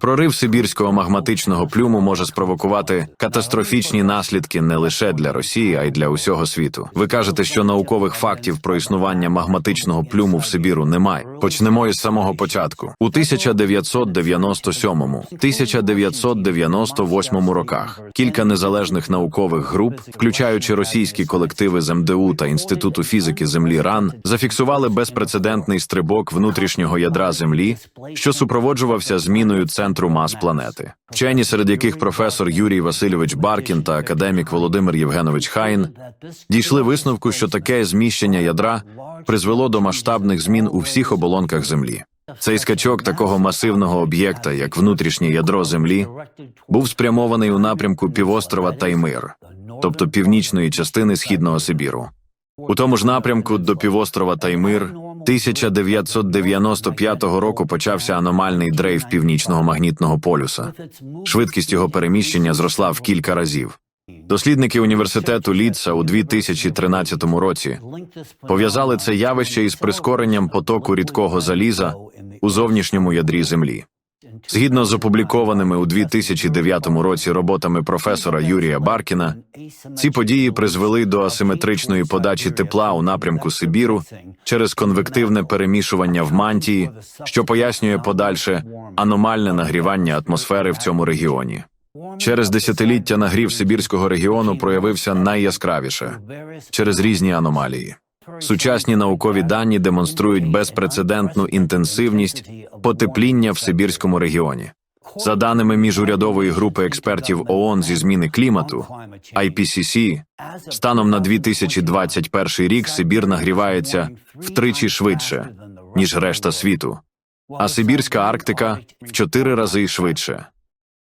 Прорив сибірського магматичного плюму може спровокувати катастрофічні наслідки не лише для Росії, а й для усього світу. Ви кажете, що наукових фактів про існування магматичного плюму в Сибіру немає. Почнемо із самого початку. У 1997-1998 роках кілька незалежних наукових груп, включаючи російські колективи з МДУ та Інституту фізики Землі РАН, зафіксували безпрецедентний стрибок внутрішнього ядра Землі, що супроводжувався зміною центру мас планети. Вчені, серед яких професор Юрій Васильович Баркін та академік Володимир Євгенович Хайн, дійшли висновку, що таке зміщення ядра призвело до масштабних змін у всіх оболонках Землі. Цей скачок такого масивного об'єкта, як внутрішнє ядро Землі, був спрямований у напрямку півострова Таймир, тобто північної частини східного Сибіру. У тому ж напрямку до півострова Таймир 1995 року почався аномальний дрейф північного магнітного полюса. Швидкість його переміщення зросла в кілька разів. Дослідники університету Літса у 2013 році пов'язали це явище із прискоренням потоку рідкого заліза у зовнішньому ядрі Землі. Згідно з опублікованими у 2009 році роботами професора Юрія Баркіна, ці події призвели до асиметричної подачі тепла у напрямку Сибіру через конвективне перемішування в мантії, що пояснює подальше аномальне нагрівання атмосфери в цьому регіоні. Через десятиліття нагрів Сибірського регіону проявився найяскравіше через різні аномалії. Сучасні наукові дані демонструють безпрецедентну інтенсивність потепління в Сибірському регіоні. За даними міжурядової групи експертів ООН зі зміни клімату IPCC, станом на 2021 рік Сибір нагрівається втричі швидше ніж решта світу, а Сибірська Арктика в чотири рази швидше.